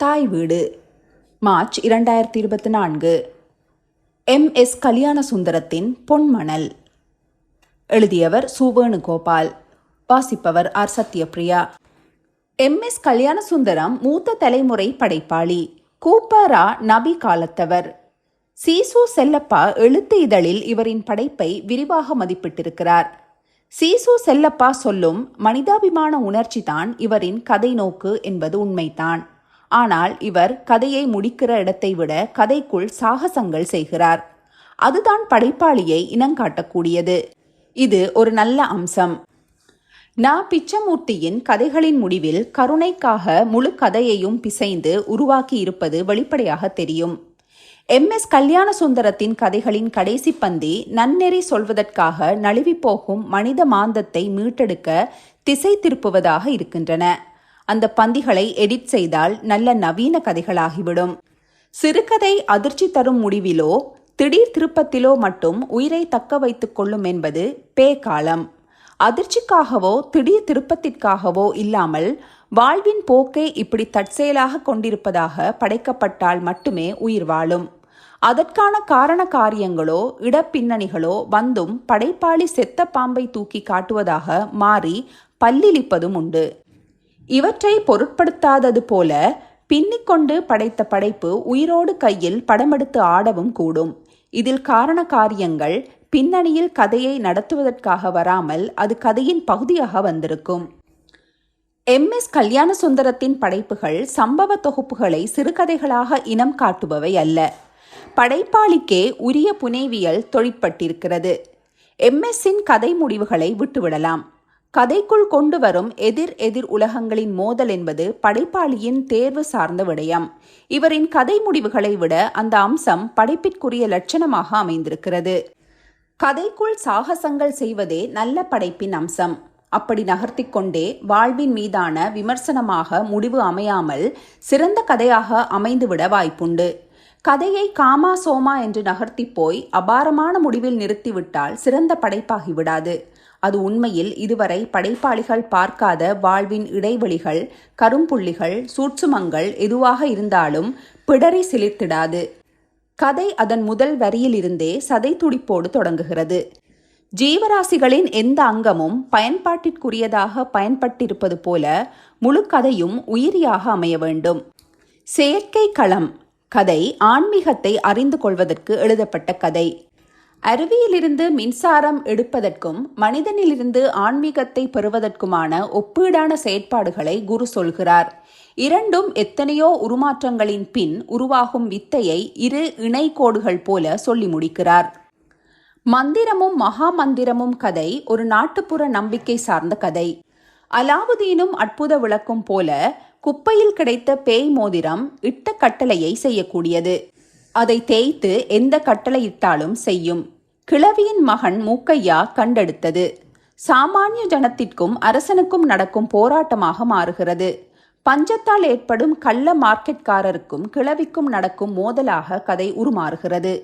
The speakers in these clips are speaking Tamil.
தாய் வீடு. மார்ச் இரண்டாயிரத்தி இருபத்தி நான்கு. எம். எஸ். கல்யாண சுந்தரத்தின் பொன்மணல். எழுதியவர் சுவேணுகோபால். வாசிப்பவர் R. Sathyapriya M. S. Kalyana Sundaram மூத்த தலைமுறை படைப்பாளி. கூப்பரா நபி காலத்தவர். சீசு செல்லப்பா எழுத்து இதழில் இவரின் படைப்பை விரிவாக மதிப்பிட்டிருக்கிறார். சீசு செல்லப்பா சொல்லும் மனிதாபிமான உணர்ச்சிதான் இவரின் கதை நோக்கு என்பது உண்மைதான். ஆனால் இவர் கதையை முடிக்கிற இடத்தை விட கதைக்குள் சாகசங்கள் செய்கிறார். அதுதான் படைப்பாளியை இனங்காட்டக்கூடியது இது ஒரு நல்ல அம்சம். நா. பிச்சமூர்த்தியின் கதைகளின் முடிவில் கருணைக்காக முழு கதையையும் பிசைந்து உருவாக்கி இருப்பது வெளிப்படையாக தெரியும். எம். எஸ். கல்யாண சுந்தரத்தின் கதைகளின் கடைசி பந்தி நன்னெறி சொல்வதற்காக நழுவி போகும் மனித மாந்தத்தை மீட்டெடுக்க திசை திருப்புவதாக இருக்கின்றன. அந்த பந்திகளை எடிட் செய்தால் நல்ல நவீன கதைகளாகிவிடும். சிறுகதை அதிர்ச்சி தரும் முடிவிலோ திடீர் திருப்பத்திலோ மட்டும் உயிரை தக்க வைத்துக் கொள்ளும் என்பது பே காலம். அதிர்ச்சிக்காகவோ திடீர் திருப்பத்திற்காகவோ இல்லாமல் வாழ்வின் போக்கை இப்படி தற்செயலாக கொண்டிருப்பதாக படைக்கப்பட்டால் மட்டுமே உயிர் வாழும். அதற்கான காரண காரியங்களோ இடப்பின்னணிகளோ வந்தும் படைப்பாளி செத்த பாம்பை தூக்கி காட்டுவதாக மாறி பல்லிழிப்பதும் உண்டு. இவற்றை பொருட்படுத்தாதது போல பின்னிக்கொண்டு படைத்த படைப்பு உயிரோடு கையில் படமெடுத்து ஆடவும் கூடும். இதில் காரண காரியங்கள் பின்னணியில் கதையை நடத்துவதற்காக வராமல் அது கதையின் பகுதியாக வந்திருக்கும். எம். எஸ். கல்யாண சுந்தரத்தின் படைப்புகள் சம்பவ தொகுப்புகளை சிறுகதைகளாக இனம் காட்டுபவை அல்ல. படைப்பாளிக்கே உரிய புனைவியல் தொழிற்பட்டிருக்கிறது. எம்எஸ்ஸின் கதை முடிவுகளை விட்டுவிடலாம். கதைக்குள் கொண்டு வரும் எதிர் எதிர் உலகங்களின் மோதல் என்பது படைப்பாளியின் தேர்வு சார்ந்த விடயம். இவரின் கதை முடிவுகளை விட அந்த அம்சம் படைப்பிற்குரிய லட்சணமாக அமைந்திருக்கிறது. கதைக்குள் சாகசங்கள் செய்வதே நல்ல படைப்பின் அம்சம். அப்படி நகர்த்தி கொண்டே வாழ்வின் மீதான விமர்சனமாக முடிவு அமையாமல் சிறந்த கதையாக அமைந்துவிட வாய்ப்புண்டு. கதையை காமா சோமா என்று நகர்த்தி போய் அபாரமான முடிவில் நிறுத்திவிட்டால் சிறந்த படைப்பாகிவிடாது அது உண்மையில் இதுவரை படைப்பாளிகள் பார்க்காத வாழ்வின் இடைவெளிகள் கரும்புள்ளிகள் சூட்சுமங்கள் எதுவாக இருந்தாலும் பிடரி சிலிர்த்திடாது கதை அதன் முதல் வரியிலிருந்தே சதை துடிப்போடு தொடங்குகிறது. ஜீவராசிகளின் எந்த அங்கமும் பயன்பாட்டிற்குரியதாக பயன்பட்டிருப்பது போல முழு கதையும் உயிரியாக அமைய வேண்டும். செயற்கை களம் கதை ஆன்மீகத்தை அறிந்து கொள்வதற்கு எழுதப்பட்ட கதை. அருவியிலிருந்து மின்சாரம் எடுப்பதற்கும் மனிதனிலிருந்து ஆன்மீகத்தை பெறுவதற்குமான ஒப்பீடான செயற்பாடுகளை குரு சொல்கிறார். இரண்டும் எத்தனையோ உருமாற்றங்களின் பின் உருவாகும் வித்தையை இரு இணைக்கோடுகள் போல சொல்லி முடிக்கிறார். மந்திரமும் மகா மந்திரமும் கதை ஒரு நாட்டுப்புற நம்பிக்கை சார்ந்த கதை. அலாவுதீனும் அற்புத விளக்கும் போல குப்பையில் கிடைத்த பேய் மோதிரம் இட்ட கட்டளையை செய்யக்கூடியது. அதை தேய்த்து எந்த கட்டளையிட்டாலும் செய்யும். கிழவியின் மகன் மூக்கையா கண்டெடுத்தது. சாமானிய ஜனத்திற்கும் அரசனுக்கும் நடக்கும் போராட்டமாக மாறுகிறது. பஞ்சத்தால் ஏற்படும் கள்ள மார்க்கெட்காரருக்கும் கிழவிக்கும் நடக்கும் மோதலாக கதை உருமாறுகிறது.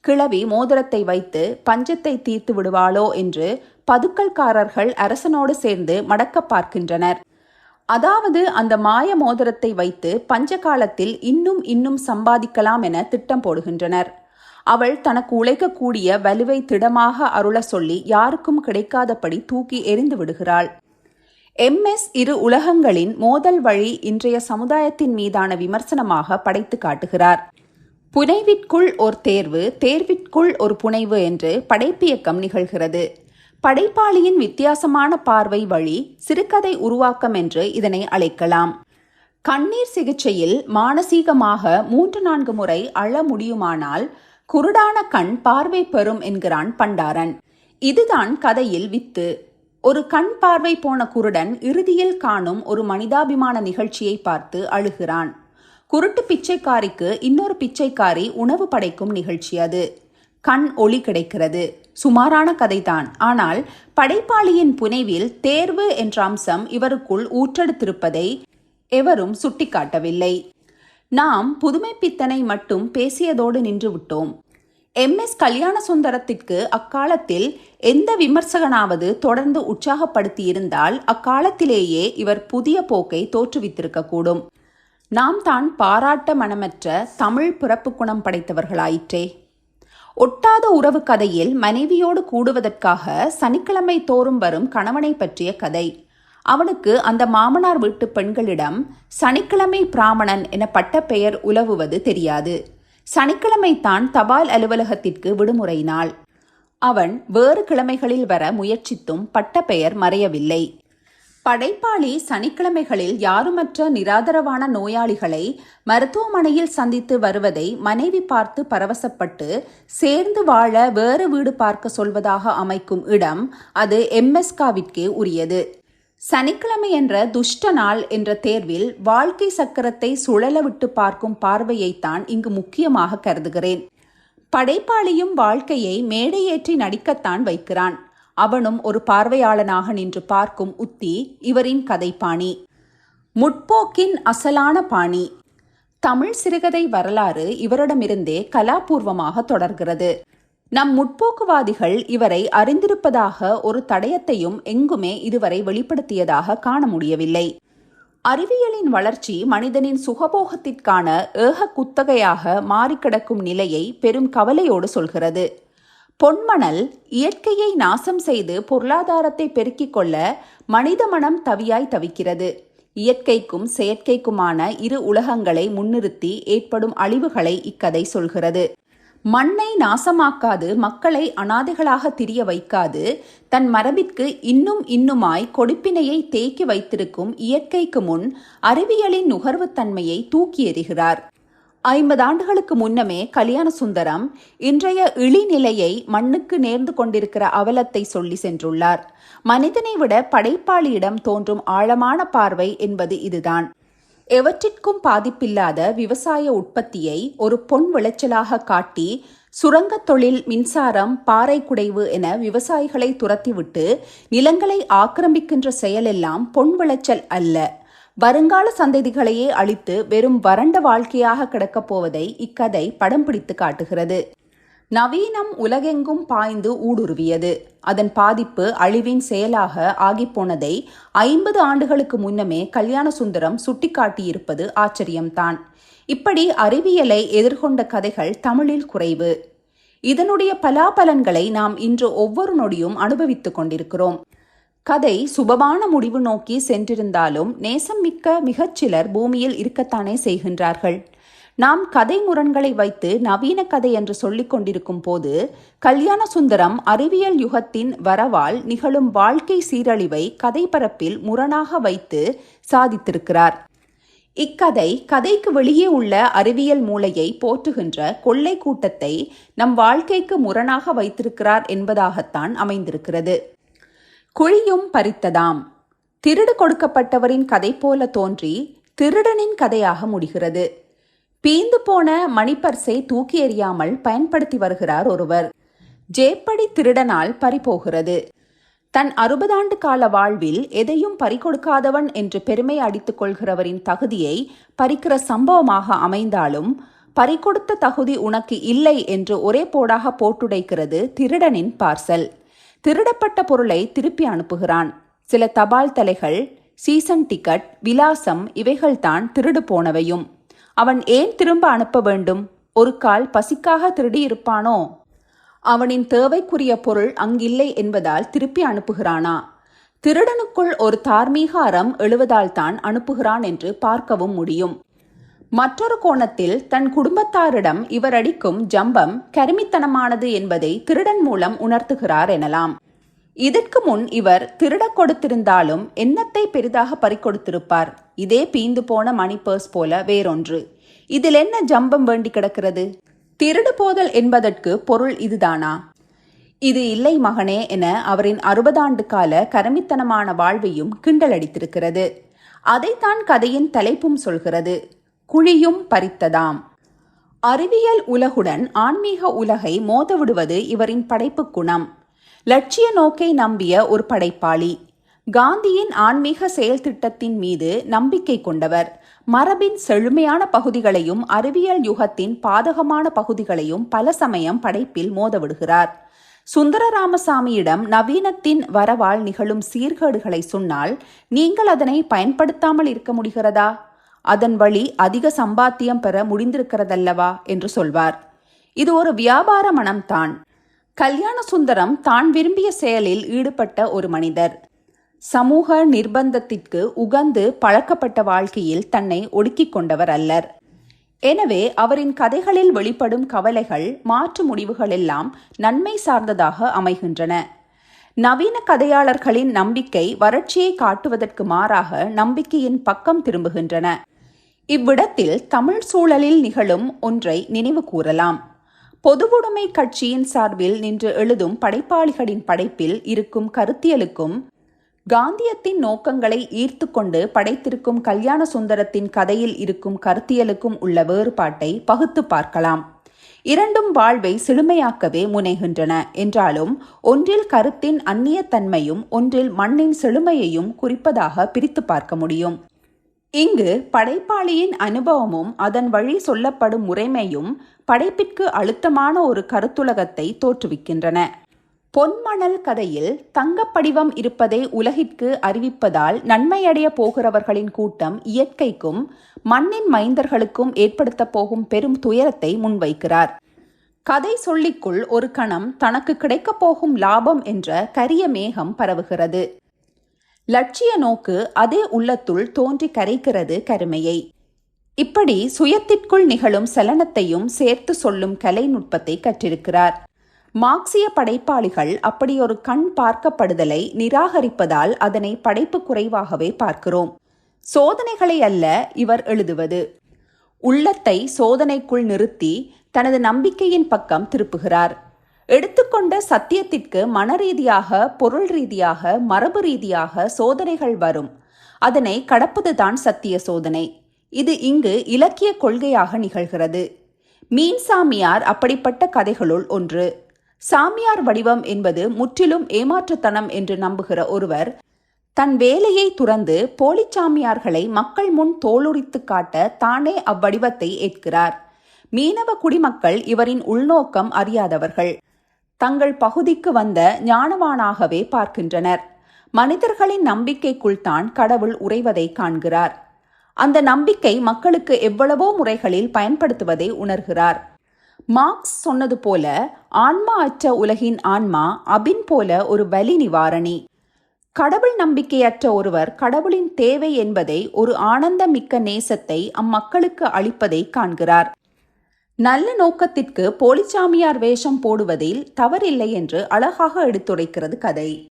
கிழவி மோதிரத்தை வைத்து பஞ்சத்தை தீர்த்து விடுவாளோ என்று பதுக்கல்காரர்கள் அரசனோடு சேர்ந்து மடக்க பார்க்கின்றனர். அதாவது அந்த மாய மோதிரத்தை வைத்து பஞ்ச காலத்தில் இன்னும் இன்னும் சம்பாதிக்கலாம் என திட்டம் போடுகின்றனர். அவள் தனக்கு உழைக்கக்கூடிய வலுவை திடமாக அருள சொல்லி யாருக்கும் கிடைக்காதபடி தூக்கி எரிந்து விடுகிறாள். எம்எஸ் இரு உலகங்களின் மோதல் வழி இன்றைய சமுதாயத்தின் மீதான விமர்சனமாக படைத்து காட்டுகிறார். புனைவிற்குள் ஒரு தேர்வு தேர்விற்குள் ஒரு புனைவு என்று படைப்பியக்கம் நிகழ்கிறது. படைப்பாளியின் வித்தியாசமான பார்வை வழி சிறுகதை உருவாக்கம் என்று இதனை அழைக்கலாம். கண்ணீர் சிகிச்சையில் மானசீகமாக மூன்று நான்கு முறை அழ முடியுமானால் குருடான கண் பார்வை பெறும் என்கிறான் பண்டாரன். இதுதான் கதையில் வித்து. ஒரு கண் பார்வை போன குருடன் இறுதியில் காணும் ஒரு மனிதாபிமான நிகழ்ச்சியை பார்த்து அழுகிறான். குருட்டு பிச்சைக்காரிக்கு இன்னொரு பிச்சைக்காரி உணவு படைக்கும் நிகழ்ச்சி அது. கண் ஒளி கிடைக்கிறது. சுமாரான கதைதான். ஆனால் படைப்பாளியின் புனைவில் தேர்வு என்ற அம்சம் இவருக்குள் ஊற்றெடுத்திருப்பதை எவரும் சுட்டிக்காட்டவில்லை. நாம் புதுமைப்பித்தனை மட்டும் பேசியதோடு நின்றுவிட்டோம் எம். எஸ். கல்யாண சுந்தரத்திற்கு அக்காலத்தில் எந்த விமர்சகனாவது தொடர்ந்து உற்சாகப்படுத்தியிருந்தால் அக்காலத்திலேயே இவர் புதிய போக்கை தோற்றுவித்திருக்கக்கூடும். நாம் தான் பாராட்ட மனமற்ற தமிழ் பிறப்பு குணம் படைத்தவர்களாயிற்றே. ஒட்டாத உறவு கதையில் மனைவியோடு கூடுவதற்காக சனிக்கிழமை தோறும் வரும் கணவனை பற்றிய கதை. அவனுக்கு அந்த மாமனார் வீட்டு பெண்களிடம் சனிக்கிழமை பிராமணன் என பட்ட பெயர் உலவுவது தெரியாது. சனிக்கிழமை தான் தபால் அலுவலகத்திற்கு விடுமுறை நாள். அவன் வேறு கிழமைகளில் வர முயற்சித்தும் பட்ட பெயர் மறையவில்லை. படைப்பாளி சனிக்கிழமைகளில் யாருமற்ற நிராதரவான நோயாளிகளை மருத்துவமனையில் சந்தித்து வருவதை மனைவி பார்த்து பரவசப்பட்டு சேர்ந்து வாழ வேறு வீடு பார்க்க சொல்வதாக அமைக்கும் இடம் அது எம்எஸ்காவிற்கே உரியது. சனிக்கிழமை என்ற துஷ்ட நாள் என்ற தேர்வில் வாழ்க்கை சக்கரத்தை சுழல விட்டு பார்க்கும் பார்வையைத்தான் இங்கு முக்கியமாக கருதுகிறேன். படைப்பாளியும் வாழ்க்கையை மேடையேற்றி நடிக்கத்தான் வைக்கிறான். அவனும் ஒரு பார்வையாளனாக நின்று பார்க்கும் உத்தி இவரின் கதைப்பாணி. முற்போக்கின் அசலான பாணி. தமிழ் சிறுகதை வரலாறு இவரிடமிருந்தே கலாபூர்வமாக தொடர்கிறது. நம் முற்போக்குவாதிகள் இவரை அறிந்திருப்பதாக ஒரு தடயத்தையும் எங்குமே இதுவரை வெளிப்படுத்தியதாக காண முடியவில்லை. அறிவியலின் வளர்ச்சி மனிதனின் சுகபோகத்திற்கான ஏக குத்தகையாக மாறிக்கிடக்கும் நிலையை பெரும் கவலையோடு சொல்கிறது. பொன்மணல் இயற்கையை நாசம் செய்து பொருளாதாரத்தை பெருக்கிக் கொள்ள மனித மனம் தவியாய் தவிக்கிறது. இயற்கைக்கும் செயற்கைக்குமான இரு உலகங்களை முன்னிறுத்தி ஏற்படும் அழிவுகளை இக்கதை சொல்கிறது. மண்ணை நாசமாக்காது மக்களை அனாதைகளாக திரிய வைக்காது தன் மரபிற்கு இன்னும் இன்னுமாய் கொடுப்பினையை தேக்கி வைத்திருக்கும் இயற்கைக்கு முன் அறிவியலின் நுகர்வுத்தன்மையை தூக்கி எறிகிறார். ஐம்பது ஆண்டுகளுக்கு முன்னமே கல்யாண சுந்தரம் இன்றைய இழிநிலையை மண்ணுக்கு நேர்ந்து கொண்டிருக்கிற அவலத்தை சொல்லி சென்றுள்ளார். மனிதனை விட படைப்பாளியிடம் தோன்றும் ஆழமான பார்வை என்பது இதுதான். எவற்றிற்கும் பாதிப்பில்லாத விவசாய உற்பத்தியை ஒரு பொன் விளைச்சலாக காட்டி சுரங்கத் தொழில் மின்சாரம் பாறை குடைவு என விவசாயிகளை துரத்திவிட்டு நிலங்களை ஆக்கிரமிக்கின்ற செயலெல்லாம் பொன் விளைச்சல் அல்ல. வருங்கால சந்ததிகளையே அழித்து வெறும் வறண்ட வாழ்க்கையாக கிடக்கப் போவதை இக்கதை படம் பிடித்து காட்டுகிறது. நவீனம் உலகெங்கும் பாய்ந்து ஊடுருவியது. அதன் பாதிப்பு அழிவின் செயலாக ஆகிப்போனதை ஐம்பது ஆண்டுகளுக்கு முன்னமே கல்யாண சுந்தரம் சுட்டிக்காட்டியிருப்பது ஆச்சரியம்தான். இப்படி அறிவியலை எதிர்கொண்ட கதைகள் தமிழில் குறைவு. இதனுடைய பலாபலன்களை நாம் இன்று ஒவ்வொரு நொடியும் அனுபவித்துக் கொண்டிருக்கிறோம். கதை சுபமான முடிவு நோக்கி சென்றிருந்தாலும் நேசம் மிக்க மிகச்சிலர் பூமியில் இருக்கத்தானே செய்கின்றார்கள். நாம் கதை முரண்களை வைத்து நவீன கதை என்று சொல்லிக் கொண்டிருக்கும் போது கல்யாண சுந்தரம் அறிவியல் யுகத்தின் வரவால் நிகழும் வாழ்க்கை சீரழிவை கதை பரப்பில் முரணாக வைத்து சாதித்திருக்கிறார். இக்கதை கதைக்கு வெளியே உள்ள அறிவியல் மூளையை போற்றுகின்ற கொள்ளை கூட்டத்தை நம் வாழ்க்கைக்கு முரணாக வைத்திருக்கிறார் என்பதாகத்தான் அமைந்திருக்கிறது. குழியும் பறித்ததாம். திருடு கொடுக்கப்பட்டவரின் கதை போல தோன்றி திருடனின் கதையாக முடிகிறது. பீந்து போன மணிப்பர்ஸை தூக்கி எறியாமல் பயன்படுத்தி வருகிறார் ஒருவர். ஜேப்படி திருடனால் பறிபோகிறது. தன் அறுபதாண்டு கால வாழ்வில் எதையும் பறிகொடுக்காதவன் என்று பெருமை அடித்துக் கொள்கிறவரின் தகுதியை பறிக்கிற சம்பவமாக அமைந்தாலும் பறிகொடுத்த தகுதி உனக்கு இல்லை என்று ஒரே போடாக போட்டுடைக்கிறது திருடனின் பார்சல். திருடப்பட்ட பொருளை திருப்பி அனுப்புகிறான். சில தபால் தலைகள் சீசன் டிக்கெட் விலாசம் இவைகள்தான் திருடு போனவையும். அவன் ஏன் திரும்ப அனுப்ப வேண்டும்? ஒரு கால் பசிக்காக திருடி இருப்பானோ? அவனின் தேவைக்குரிய பொருள் அங்கில்லை என்பதால் திருப்பி அனுப்புகிறானா? திருடனுக்குள் ஒரு தார்மீக அறம் எழுவதால் தான் அனுப்புகிறான் என்று பார்க்கவும் முடியும். மற்றொரு கோணத்தில் தன் குடும்பத்தாரிடம் இவர் அடிக்கும் ஜம்பம் கருமித்தனமானது என்பதை திருடன் மூலம் உணர்த்துகிறார் எனலாம். இதற்கு முன் இவர் திருடக் கொடுத்திருந்தாலும் எண்ணத்தை பெரிதாக பறிக்கொடுத்திருப்பார். இதே பீந்து போன மணி பர்ஸ் போல வேறொன்று. இதில் என்ன ஜம்பம் வேண்டி கிடக்கிறது? திருடு போதல் என்பதற்கு பொருள் இதுதானா? இது இல்லை மகனே என அவரின் அறுபதாண்டு கால கரமித்தனமான வாழ்வையும் கிண்டலடித்திருக்கிறது அதைத்தான் கதையின் தலைப்பும் சொல்கிறது. குழியும் பறித்ததாம். அறிவியல் உலகுடன் ஆன்மீக உலகை மோதவிடுவது இவரின் படைப்பு குணம். லட்சிய நோக்கை நம்பிய ஒரு படைப்பாளி. காந்தியின் ஆன்மீக செயல் திட்டத்தின் மீது நம்பிக்கை கொண்டவர். மரபின் செழுமையான பகுதிகளையும் அறிவியல் யுகத்தின் பாதகமான பகுதிகளையும் பல சமயம் படைப்பில் மோதவிடுகிறார். சுந்தர ராமசாமியிடம் நவீனத்தின் வரவால் நிகழும் சீர்கேடுகளை சொன்னால் நீங்கள் அதனை பயன்படுத்தாமல் இருக்க முடிகிறதா? அதன் வழி அதிக சம்பாத்தியம் பெற முடிந்திருக்கிறதல்லவா? என்று சொல்வார். இது ஒரு வியாபார மனம்தான். கல்யாண சுந்தரம் தான் விரும்பிய செயலில் ஈடுபட்ட ஒரு மனிதர். சமூக நிர்பந்தத்திற்கு உகந்து பழக்கப்பட்ட வாழ்க்கையில் தன்னை ஒடுக்கிக் கொண்டவர் அல்லர். எனவே அவரின் கதைகளில் வெளிப்படும் கவலைகள் மாற்று முடிவுகள் எல்லாம் நன்மை சார்ந்ததாக அமைகின்றன. நவீன கதையாளர்களின் நம்பிக்கை வறட்சியை காட்டுவதற்கு மாறாக நம்பிக்கையின் பக்கம் திரும்புகின்றன. இவ்விடத்தில் தமிழ் சூழலில் நிகழும் ஒன்றை நினைவு கூறலாம். பொதுவுடைமை கட்சியின் சார்பில் நின்று எழுதும் படைப்பாளிகளின் படைப்பில் இருக்கும் கருத்தியலுக்கும் காந்தியத்தின் நோக்கங்களை ஈர்த்து கொண்டு படைத்திருக்கும் கல்யாண சுந்தரத்தின் கதையில் இருக்கும் கருத்தியலுக்கும் உள்ள வேறுபாட்டை பகுத்து பார்க்கலாம். இரண்டும் வாழ்வை செழுமையாக்கவே முனைகின்றன. என்றாலும் ஒன்றில் கருத்தின் அந்நியத்தன்மையும் ஒன்றில் மண்ணின் செழுமையையும் குறிப்பதாக பிரித்து பார்க்க முடியும். இங்கு படைப்பாளியின் அனுபவமும் அதன் வழி சொல்லப்படும் முறைமையும் படைப்பிற்கு அழுத்தமான ஒரு கருத்துலகத்தை தோற்றுவிக்கின்றன. பொன்மணல் கதையில் தங்கப்படிவம் இருப்பதை உலகிற்கு அறிவிப்பதால் நன்மையடைய போகிறவர்களின் கூட்டம் இயற்கைக்கும் மண்ணின் மைந்தர்களுக்கும் ஏற்படுத்த போகும் பெரும் துயரத்தை முன்வைக்கிறார். கதை சொல்லிக்குள் ஒரு கணம் தனக்கு கிடைக்கப் போகும் லாபம் என்ற கரிய மேகம் பரவுகிறது. லட்சிய நோக்கு அதே உள்ளத்துள் தோன்றி கரைக்கிறது கருமையை. இப்படி சுயத்திற்குள் நிகழும் சலனத்தையும் சேர்த்து சொல்லும் கலைநுட்பத்தை கற்றிருக்கிறார். மார்க்சிய படைப்பாளிகள் அப்படியொரு கண் பார்க்கப்படுதலை நிராகரிப்பதால் அதனை படைப்பு குறைவாகவே பார்க்கிறோம். சோதனைகளை அல்ல இவர் எழுதுவது. உள்ளத்தை சோதனைக்குள் நிறுத்தி தனது நம்பிக்கையின் பக்கம் திருப்புகிறார். எடுத்துக்கொண்ட சத்தியத்திற்கு மனரீதியாக பொருள் ரீதியாக மரபு ரீதியாக சோதனைகள் வரும். அதனை கடப்பதுதான் சத்திய சோதனை. இது இங்கு இலக்கிய கொள்கையாக நிகழ்கிறது. மீன் சாமியார் அப்படிப்பட்ட கதைகளுள் ஒன்று. சாமியார் வடிவம் என்பது முற்றிலும் ஏமாற்றுத்தனம் என்று நம்புகிற ஒருவர் தன் வேலையை துறந்து போலிச்சாமியார்களை மக்கள் முன் தோலுரித்து காட்ட தானே அவ்வடிவத்தை ஏற்கிறார். மீனவ குடிமக்கள் இவரின் உள்நோக்கம் அறியாதவர்கள். தங்கள் பகுதிக்கு வந்த ஞானவானாகவே பார்க்கின்றனர். மனிதர்களின் நம்பிக்கைக்குள் தான் கடவுள் உறைவதை காண்கிறார். அந்த நம்பிக்கை மக்களுக்கு எவ்வளவோ முறைகளில் பயன்படுத்துவதை உணர்கிறார். மார்க்ஸ் சொன்னது போல ஆன்மா அற்ற உலகின் ஆன்மா அபின் போல ஒரு வலி நிவாரணி. கடவுள் நம்பிக்கையற்ற ஒருவர் கடவுளின் தேவை என்பதை ஒரு ஆனந்தமிக்க நேசத்தை அம்மக்களுக்கு அளிப்பதை காண்கிறார். நல்ல நோக்கத்திற்கு போலிச்சாமியார் வேஷம் போடுவதில் தவறில்லை என்று அழகாக எடுத்துரைக்கிறது கதை.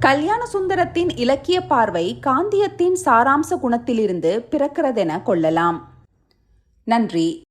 கல்யாண சுந்தரத்தின் இலக்கிய பார்வை காந்தியத்தின் சாராம்ச குணத்திலிருந்து பிறக்கிறதென கொள்ளலாம். நன்றி.